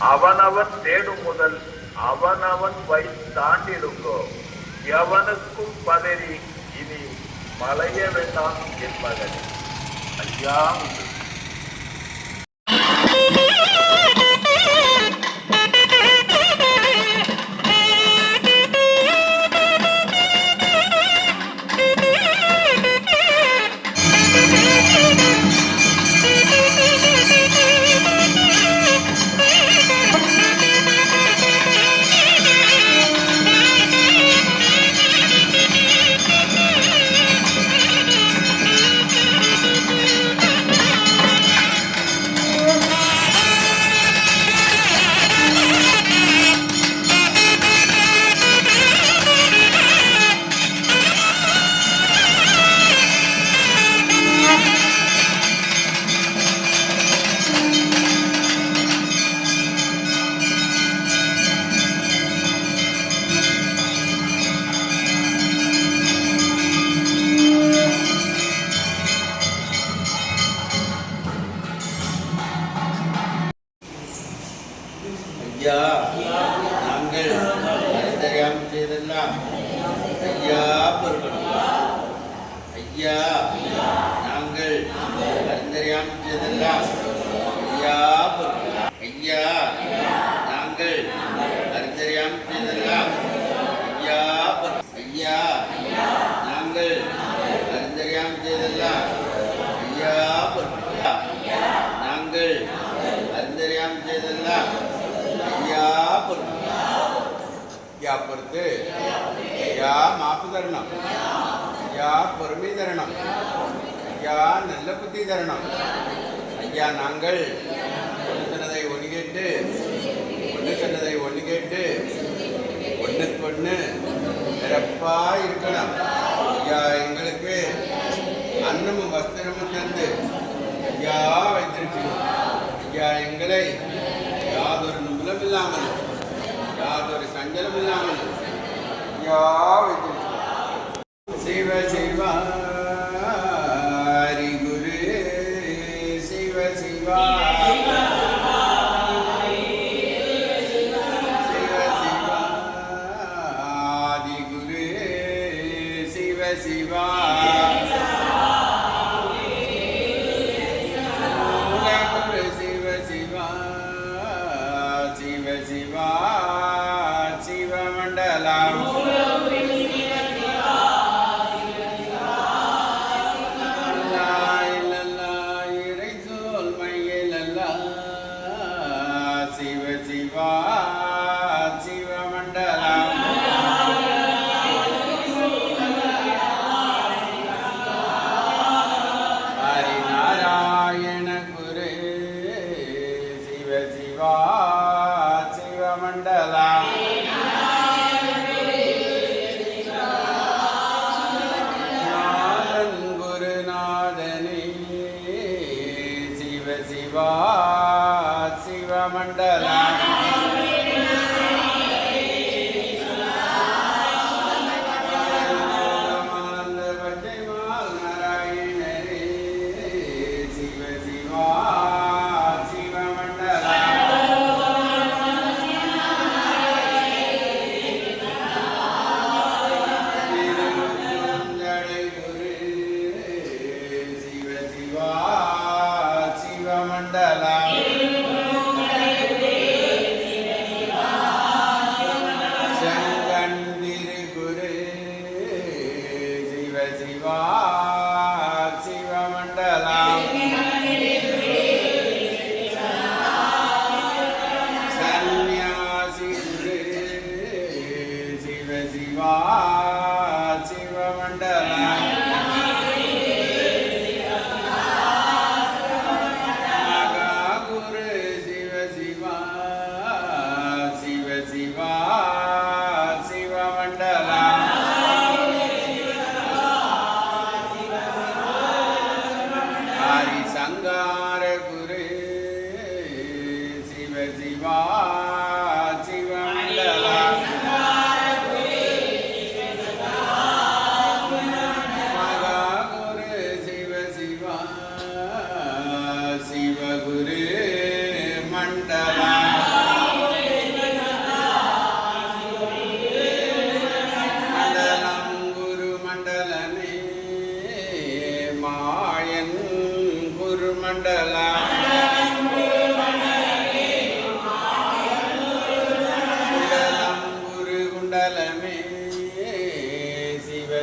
அவனவன் தேடும் முதல் அவனவன் வை தாண்டிடுங்கோ. எவனுக்கும் பதறி இனி மலைய வேண்டாம் என் ஐயா பொறுக்கணும் ஐயா நாங்கள் அறிந்தறியாமல் செய்தெல்லாம் ஐயா ஐயா. நாங்கள் அறிந்தறியாமல் செய்தெல்லாம் ஐயா நாங்கள் அறிந்தறியாமல் செய்தெல்லாம் ஐயா ஐயா பொறுத்து ஐயா மாப்பு தரணும். ஐயா பொறுமை தரணும். ஐயா நல்ல புத்தி தரணும். ஐயா நாங்கள் கேட்டு ஒன்று சொன்னதை ஒன்று கேட்டு ஒன்றுக்கு ஒன்று சிறப்பாக இருக்கணும். ஐயா எங்களுக்கு அன்னமும் வஸ்திரமும் தந்து ஐயா வைத்திருக்கிறோம். ஐயா எங்களை யாதொரு நுபலம் இல்லாமல் யாதொரு சஞ்சலம் இல்லாமல் ஐயா வைத்திருக்கிறோம். சிவ சிவா ஹரி குரு சிவ சிவா. குருநாதனே சிவ சிவா சிவமண்டலா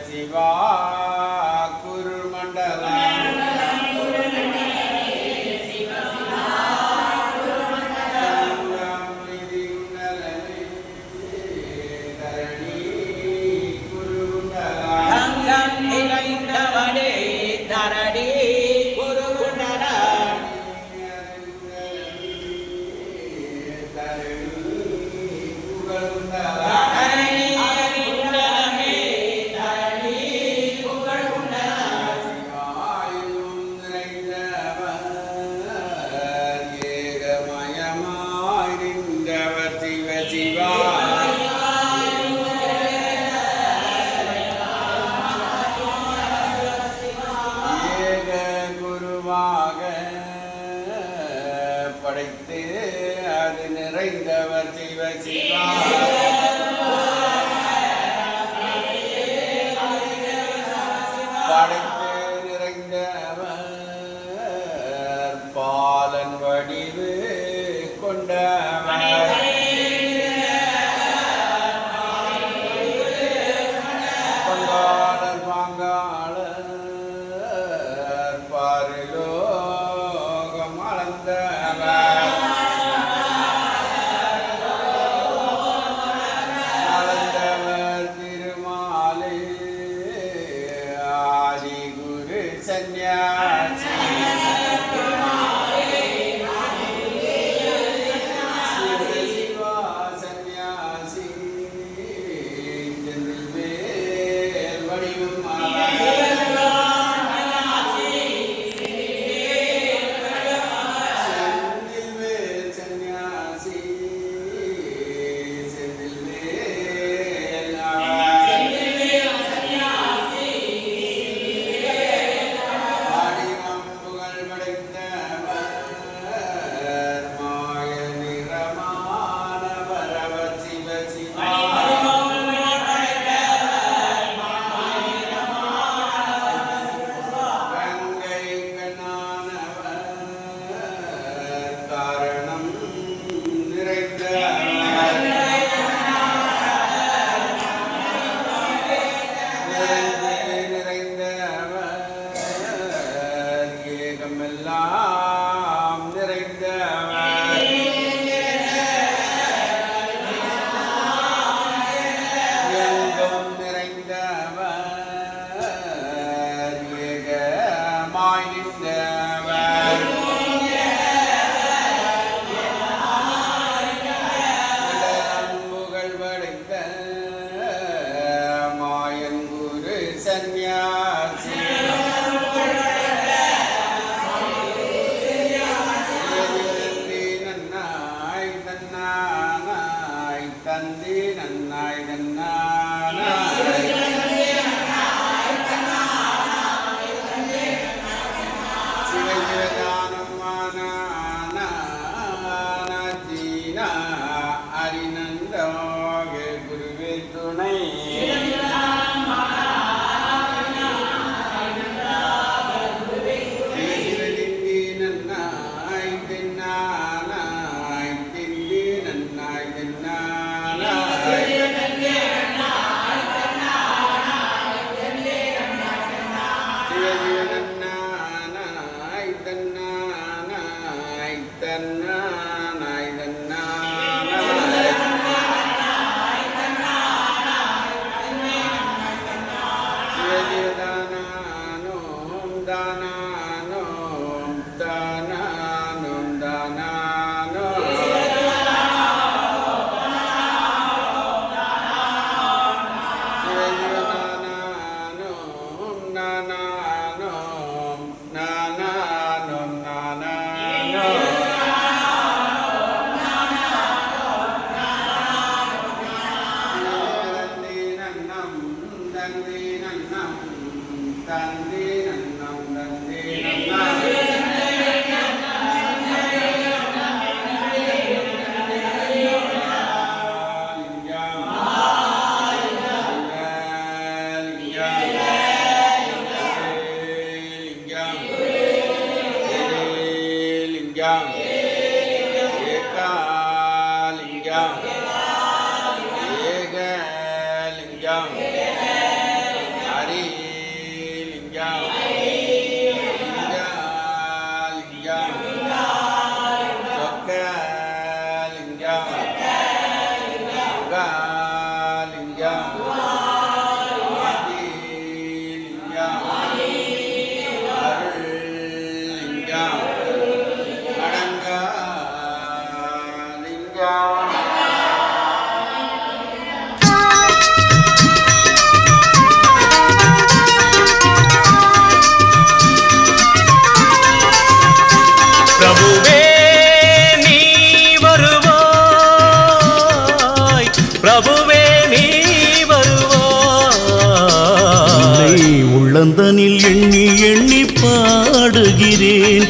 શિવા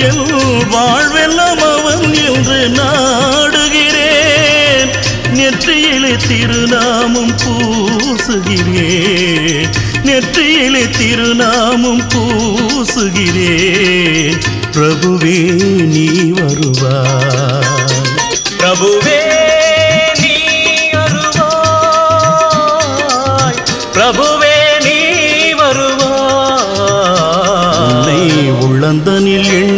என் வாழ்வெல்லாம் அவன் என்று நாடுகிறேன். நெற்றியிலே திருநாமம் பூசுகிறேன் நெற்றியிலே திருநாமம் பூசுகிறேன் பிரபுவே நீ வருவாய். பிரபுவே நீ வருவாய். பிரபுவே நீ உன்னை வருவாய் உள்ளந்தனில் எண்ணி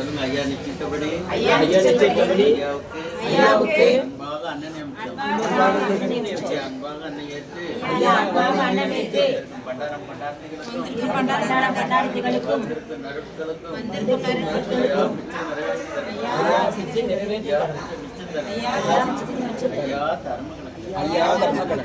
చదువు అయ్యా నిశ్చించబడి అయ్యా నిశ్చించబడి అయ్యా ఓకే బాగా అన్నం బాగా అన్నం చేస్తే అయ్యా బాగా అన్నం చేస్తే పండారం పండారం పండారం నరుకులకు అయ్యా ధర్మగణ అయ్యా ధర్మగణ